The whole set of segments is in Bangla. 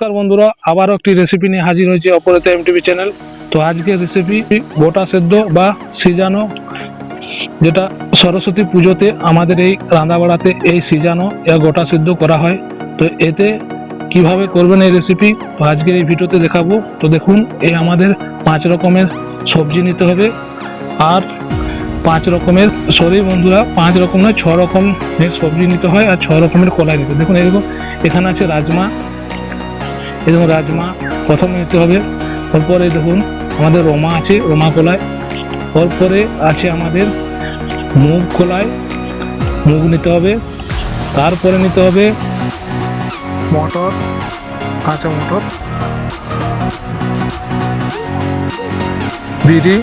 নমস্কার বন্ধুরা, আবারও একটি রেসিপি নিয়ে হাজির হয়েছে অপরাতে এমটিভি চ্যানেল তো আজকের রেসিপি গোটা সেদ্ধ বা সিজানো, যেটা সরস্বতী পুজোতে আমাদের এই রান্নাবাড়াতে এই সিজানো বা গোটা সেদ্ধ করা হয়। তো এতে কীভাবে করবেন এই রেসিপি তো আজকের এই ভিডিওতে দেখাবো। তো দেখুন, এই আমাদের পাঁচ রকমের সবজি নিতে হবে। আর পাঁচ রকমের, সরি বন্ধুরা, পাঁচ রকমের ছ রকমের সবজি নিতে হয় আর ছ রকমের কলাই নিতে দেখুন এরকম এখানে আছে রাজমা এরকম রাজমা প্রথমে নিতে হবে। তারপরে দেখুন, আমাদের রমা আছে, রমা কলাই তারপরে আছে আমাদের মুগ কলাই মুগ নিতে হবে। তারপরে নিতে হবে মটর, কাঁচা মটর। বিড়ি।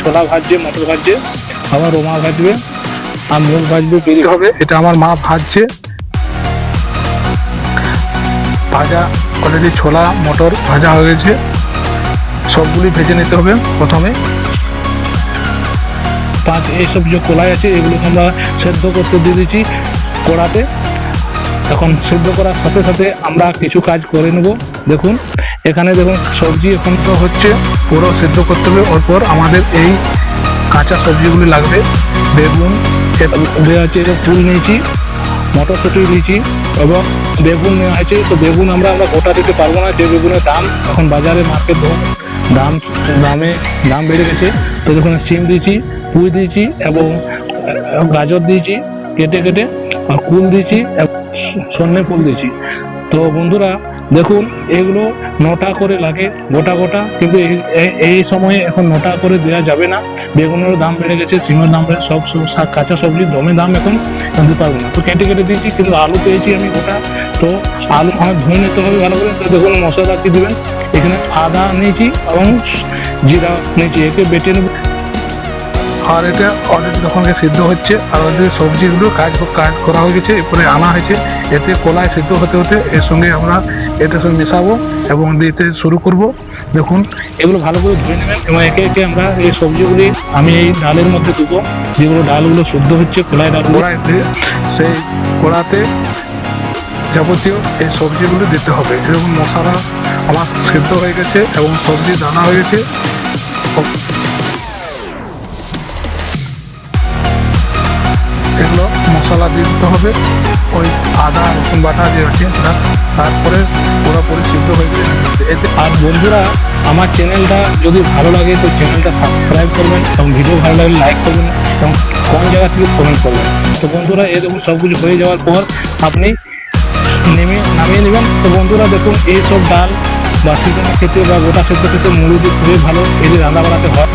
ছোলা ভাজছে, মটর ভাজছে, আবার রোমা ভাজবে, আর মুগ ভাজবে, বিড়ি হবে। এটা আমার মা ভাজছে। ভাজা অলরেডি ছোলা, মটর ভাজা হয়ে গেছে। সবগুলি ভেজে নিতে হবে প্রথমে। পাঁচ, এইসব যে কলাই আছে, এগুলোকে আমরা সেদ্ধ করতে দিয়ে দিচ্ছি কড়াতে। এখন সেদ্ধ করার সাথে সাথে আমরা কিছু কাজ করে নেব। দেখুন, এখানে দেখুন, সবজি এখন তো হচ্ছে পুরো সেদ্ধ করতে হবে। ওরপর আমাদের এই কাঁচা সবজিগুলি লাগবে। বেগুন হচ্ছে ফুল নিয়েছি, মটরশুঁটি নিয়েছি এবং বেগুন হয়েছে তো বেগুন আমরা আমরা গোটা দিতে পারব না। যে বেগুনের দাম এখন বাজারে মার্কেট ধরুন, দাম দামে দাম বেড়ে গেছে। তো যখন সিম দিয়েছি, পুঁই দিয়েছি এবং গাজর দিয়েছি, কেটে কেটে, আর কুল দিয়েছি সন্নে ফুল দিয়েছি। তো বন্ধুরা দেখুন, এগুলো নটা করে লাগে, গোটা গোটা। কিন্তু এই- সময়ে এখন নটা করে দেওয়া যাবে না। বেগুনের দাম বেড়ে গেছে, সিমের দাম বেড়ে সব কাঁচা সবজির দমে দাম এখন জানতে পারব না। তো কেটে কেটে দিয়েছি, কিন্তু আলু পেয়েছি আমি গোটা। তো আলু আমার ধুয়ে নিতে হবে ভালো করে। তো দেখুন, মশলা কি দেবেন। এখানে আদা নিয়েছি এবং জিরা নিয়েছি, একে বেটে নেব। আর এটা অলরেডি তখন সিদ্ধ হচ্ছে, আর অলরেডি সবজিগুলো কাজ কাজ করা হয়ে গেছে, এরপরে আনা হয়েছে। এতে কলাই সিদ্ধ হতে হতে, এর সঙ্গে আমরা এটার সব মেশাবো এবং দিতে শুরু করব। দেখুন, এগুলো ভালো করে ধুয়ে নেবেন এবং একে একে আমরা এই সবজিগুলি আমি এই ডালের মধ্যে দেবো। যেগুলো ডালগুলো শুদ্ধ হচ্ছে কড়াই ডাল কড়াইতে, সেই কড়াতে যাবতীয় এই সবজিগুলো দিতে হবে। যেরকম মশলা আমার সিদ্ধ হয়ে গেছে এবং সবজি দানা হয়ে গেছে। মশলা দিয়ে দিতে হবে। ওই আদা, রসুন বাটা যে আছে তারপরে পুরোপুরি সিদ্ধ হয়ে গেলে এতে আর বন্ধুরা, আমার চ্যানেলটা যদি ভালো লাগে, তো চ্যানেলটা সাবস্ক্রাইব করবেন এবং ভিডিও ভালো লাগলে লাইক করবেন এবং কোন জায়গা থেকে কমেন্ট করবেন। তো বন্ধুরা এরকম সবগুলো হয়ে যাওয়ার পর আপনি নেমে, নামিয়ে নেবেন। তো বন্ধুরা, দেখুন এইসব ডাল বা সিজনে খেতে বা গোটা সেদ্ধ খেতে মুড়ি দিয়ে খুবই ভালো। এটি রান্না বাড়াতে হয়।